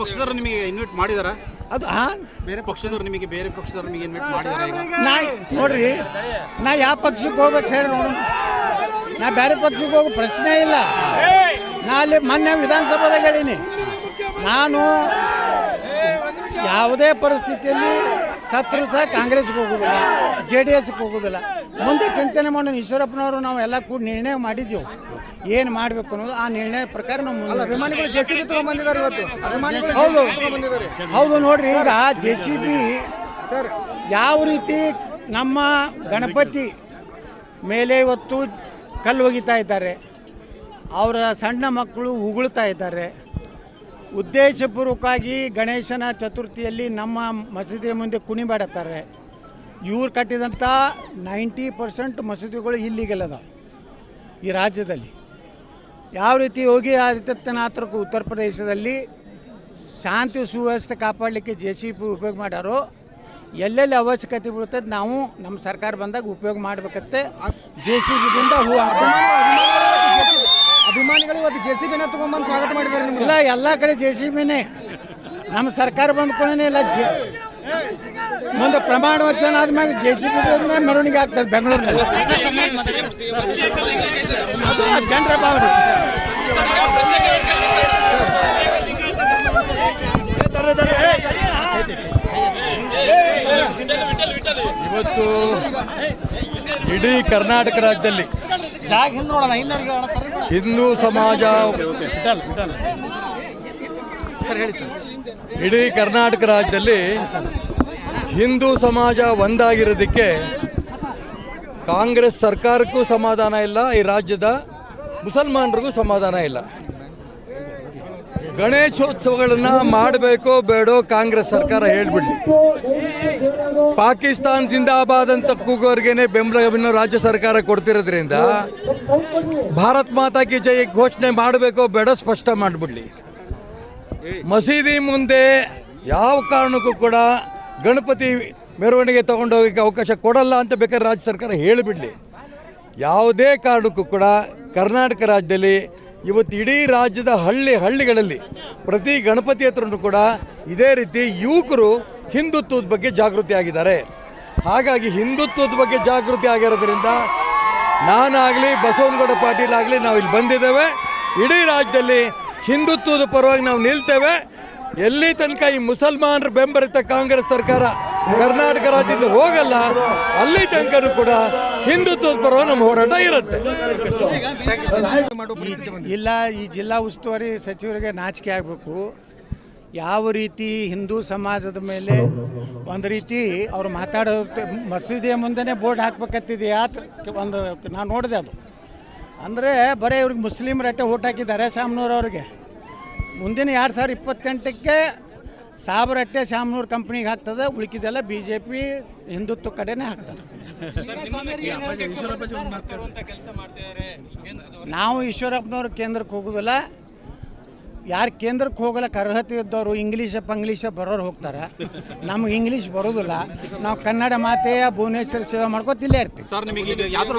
ಪಕ್ಷದವ್ರು ನಿಮಗೆ ಇನ್ವೈಟ್ ಮಾಡಿದಾರ? ಅದು ಆ? ಬೇರೆ ಪಕ್ಷದವ್ರು ನಿಮಗೆ ಬೇರೆ ಪಕ್ಷದವ್ರು ನಿಮಗೆ ಇನ್ವೈಟ್ ಮಾಡಿದಾರ ಈಗ? ನಾ ನೋಡ್ರಿ. ನಾ ಯಾವ ಪಕ್ಷಕ್ಕೆ ಹೋಗ್ಬೇಕು ಹೇಳಿ ನೋಡು ನಾ ಬೇರೆ ಪಕ್ಷಕ್ಕೆ ಹೋಗೋ ಪ್ರಶ್ನೆ ಇಲ್ಲ. ನಾ ಅಲ್ಲಿ ಮೊನ್ನೆ ವಿಧಾನಸಭಾದಾಗ ಹೇಳೀನಿ. ನಾನು ಯಾವುದೇ ಪರಿಸ್ಥಿತಿಯಲ್ಲಿ ಸತ್ರು ಸಹ ಕಾಂಗ್ರೆಸ್ಗೆ ಹೋಗೋದಿಲ್ಲ ಜೆ ಡಿ ಎಸ್ಗೆ ಹೋಗೋದಿಲ್ಲ. ಮುಂದೆ ಚಿಂತನೆ ಮಾಡೋಣ ಈಶ್ವರಪ್ಪನವರು ನಾವು ಎಲ್ಲ ಕೂಡ ನಿರ್ಣಯ ಮಾಡಿದ್ದೆವು. ಏನು ಮಾಡಬೇಕು ಅನ್ನೋದು ಆ ನಿರ್ಣಯ ಪ್ರಕಾರ ನಮ್ಮ ಅಭಿಮಾನಿಗಳು ಜೆ ಸಿ ಬಿ ತಗೊಂಡ್ಬಂದಿದ್ದಾರೆ ಇವತ್ತು. ಹೌದು. ಹೌದು ನೋಡ್ರಿ ಈಗ ಜೆ ಸಿ ಬಿ ಸರ್. ಯಾವ ರೀತಿ ನಮ್ಮ ಗಣಪತಿ ಮೇಲೆ ಇವತ್ತು ಕಲ್ಲು ಒಗಿತಾ ಇದ್ದಾರೆ. ಅವರ ಸಣ್ಣ ಮಕ್ಕಳು ಉಗುಳ್ತಾ ಇದ್ದಾರೆ. ಉದ್ದೇಶಪೂರ್ವಕವಾಗಿ ಗಣೇಶನ ಚತುರ್ಥಿಯಲ್ಲಿ ನಮ್ಮ ಮಸೀದಿ ಮುಂದೆ ಕುಣಿಬೇಡತ್ತಾರೆ. ಇವ್ರು ಕಟ್ಟಿದಂಥ ನೈಂಟಿ ಪರ್ಸೆಂಟ್ ಮಸೀದಿಗಳು ಇಲ್ಲಿಗೆಲ್ಲ ಈ ರಾಜ್ಯದಲ್ಲಿ. ಯಾವ ರೀತಿ ಯೋಗಿ ಆದಿತ್ಯನಾಥರು ಉತ್ತರ ಪ್ರದೇಶದಲ್ಲಿ ಶಾಂತಿ ಸುವ್ಯವಸ್ಥೆ ಕಾಪಾಡಲಿಕ್ಕೆ ಜೆ ಸಿ ಪಿ ಉಪಯೋಗ ಮಾಡ್ಯಾರೋ ಎಲ್ಲೆಲ್ಲಿ ಅವಶ್ಯಕತೆ ಬೀಳ್ತದೆ ನಾವು ನಮ್ಮ ಸರ್ಕಾರ ಬಂದಾಗ ಉಪಯೋಗ ಮಾಡಬೇಕತ್ತೆ ಜೆ ಸಿ ಬಿದಿಂದ ಹೂ ಅಭಿಮಾನಿಗಳು ಇವತ್ತು ಜೆ ಸಿ ಬಿನ ತಗೊಂಡ್ಬಂದು ಸ್ವಾಗತ ಮಾಡಿದ್ದಾರೆ ನಿಮ್ಗೆ. ಇಲ್ಲ ಎಲ್ಲ ಕಡೆ ಜೆ ಸಿ ಬಿನೇ ನಮ್ಮ ಸರ್ಕಾರ ಬಂದ ಕೂಡ ಇಲ್ಲ ಜೆ ಮುಂದೆ ಪ್ರಮಾಣ ವಚನ ಆದ್ಮೇಲೆ ಜೆ ಸಿ ಬಿ ಮೆರವಣಿಗೆ ಆಗ್ತದೆ ಬೆಂಗಳೂರಿನಲ್ಲಿ. ಜನರ ಭಾವನೆ. ಇವತ್ತು ಇಡೀ ಕರ್ನಾಟಕ ರಾಜ್ಯದಲ್ಲಿ ಜಾಗ ಹಿಂದೆ ನೋಡೋಣ ಹಿಂದೆ ಸಮಾಜ ಸರ್ ಹೇಳಿ ಸರ್. ಇಡೀ ಕರ್ನಾಟಕ ರಾಜ್ಯದಲ್ಲಿ ಹಿಂದೂ ಸಮಾಜ ಒಂದಾಗಿರೋದಕ್ಕೆ ಕಾಂಗ್ರೆಸ್ ಸರ್ಕಾರಕ್ಕೂ ಸಮಾಧಾನ ಇಲ್ಲ ಈ ರಾಜ್ಯದ ಮುಸಲ್ಮಾನರಿಗೂ ಸಮಾಧಾನ ಇಲ್ಲ. ಗಣೇಶೋತ್ಸವಗಳನ್ನು ಮಾಡಬೇಕೋ ಬೇಡೋ ಕಾಂಗ್ರೆಸ್ ಸರ್ಕಾರ ಹೇಳ್ಬಿಡ್ಲಿ. ಪಾಕಿಸ್ತಾನ್ ಜಿಂದಾಬಾದ್ ಅಂತ ಕೂಗೋರ್ಗೆನೆ ಬೆಂಬಲವನ್ನು ರಾಜ್ಯ ಸರ್ಕಾರ ಕೊಡ್ತಿರೋದ್ರಿಂದ ಭಾರತ್ ಮಾತಾ ಕಿ ಜೈ ಘೋಷಣೆ ಮಾಡಬೇಕೋ ಬೇಡೋ ಸ್ಪಷ್ಟ ಮಾಡಿಬಿಡ್ಲಿ. ಮಸೀದಿ ಮುಂದೆ ಯಾವ ಕಾರಣಕ್ಕೂ ಕೂಡ ಗಣಪತಿ ಮೆರವಣಿಗೆ ತಗೊಂಡೋಗಕ್ಕೆ ಅವಕಾಶ ಕೊಡಲ್ಲ ಅಂತ ಬೇಕಾದ್ರೆ ರಾಜ್ಯ ಸರ್ಕಾರ ಹೇಳಿಬಿಡಲಿ. ಯಾವುದೇ ಕಾರಣಕ್ಕೂ ಕೂಡ ಕರ್ನಾಟಕ ರಾಜ್ಯದಲ್ಲಿ ಇವತ್ತು ಇಡೀ ರಾಜ್ಯದ ಹಳ್ಳಿ ಹಳ್ಳಿಗಳಲ್ಲಿ ಪ್ರತಿ ಗಣಪತಿ ಹತ್ರನೂ ಕೂಡ ಇದೇ ರೀತಿ ಯುವಕರು ಹಿಂದುತ್ವದ ಬಗ್ಗೆ ಜಾಗೃತಿ ಆಗಿದ್ದಾರೆ. ಹಾಗಾಗಿ ಹಿಂದುತ್ವದ ಬಗ್ಗೆ ಜಾಗೃತಿ ಆಗಿರೋದ್ರಿಂದ ನಾನಾಗಲಿ ಬಸವನಗೌಡ ಪಾಟೀಲ್ ಆಗಲಿ ನಾವು ಇಲ್ಲಿ ಬಂದಿದ್ದೇವೆ. ಇಡೀ ರಾಜ್ಯದಲ್ಲಿ ಹಿಂದುತ್ವದ ಪರವಾಗಿ ನಾವು ನಿಲ್ತೇವೆ. ಎಲ್ಲಿ ತನಕ ಈ ಮುಸಲ್ಮಾನರ ಬೆಂಬಲಿತ ಕಾಂಗ್ರೆಸ್ ಸರ್ಕಾರ ಕರ್ನಾಟಕ ರಾಜ್ಯದಲ್ಲಿ ಹೋಗಲ್ಲ, ಅಲ್ಲಿ ತನಕ ಕೂಡ ಹಿಂದುತ್ವದ ಪರವಾಗಿ ನಮ್ಮ ಹೋರಾಟ ಇರುತ್ತೆ. ಇಲ್ಲ, ಈ ಜಿಲ್ಲಾ ಉಸ್ತುವಾರಿ ಸಚಿವರಿಗೆ ನಾಚಿಕೆ ಆಗಬೇಕು. ಯಾವ ರೀತಿ ಹಿಂದೂ ಸಮಾಜದ ಮೇಲೆ ಒಂದು ರೀತಿ ಅವ್ರು ಮಾತಾಡೋ ಮಸೀದಿಯ ಮುಂದೆನೇ ಬೋರ್ಡ್ ಹಾಕ್ಬೇಕತ್ತಿದೆಯಾ ಒಂದು ನಾನು ನೋಡಿದೆ ಅದು. ಅಂದರೆ ಬರೀ ಇವ್ರಿಗೆ ಮುಸ್ಲಿಮ್ರಟ್ಟೆ ಓಟ್ ಹಾಕಿದ್ದಾರೆ ಸಾಮ್ನೂರವ್ರಿಗೆ ಮುಂದಿನ ಎರಡು ಸಾವಿರ ಇಪ್ಪತ್ತೆಂಟಕ್ಕೆ ಸಾಬ್ರಟ್ಟೆ ಶಾಮನೂರ್ ಕಂಪ್ನಿಗೆ ಹಾಕ್ತದೆ, ಉಳಿಕಿದೆಲ್ಲ ಬಿ ಜೆ ಪಿ ಹಿಂದುತ್ವ ಕಡೆನೇ ಹಾಕ್ತಾರೆ. ನಾವು ಈಶ್ವರಪ್ಪನವ್ರ ಕೇಂದ್ರಕ್ಕೆ ಹೋಗೋದಿಲ್ಲ. ಯಾರು ಕೇಂದ್ರಕ್ಕೆ ಹೋಗಲಕ್ಕೆ ಅರ್ಹತೆ ಇದ್ದವರು ಇಂಗ್ಲೀಷ ಪಂಗ್ಲೀಷ ಬರೋರು ಹೋಗ್ತಾರೆ. ನಮ್ಗೆ ಇಂಗ್ಲೀಷ್ ಬರೋದಿಲ್ಲ. ನಾವು ಕನ್ನಡ ಮಾತೆಯ ಭುವನೇಶ್ವರ ಸೇವೆ ಮಾಡ್ಕೋತಿಲ್ಲೇ ಇರ್ತೀವಿ.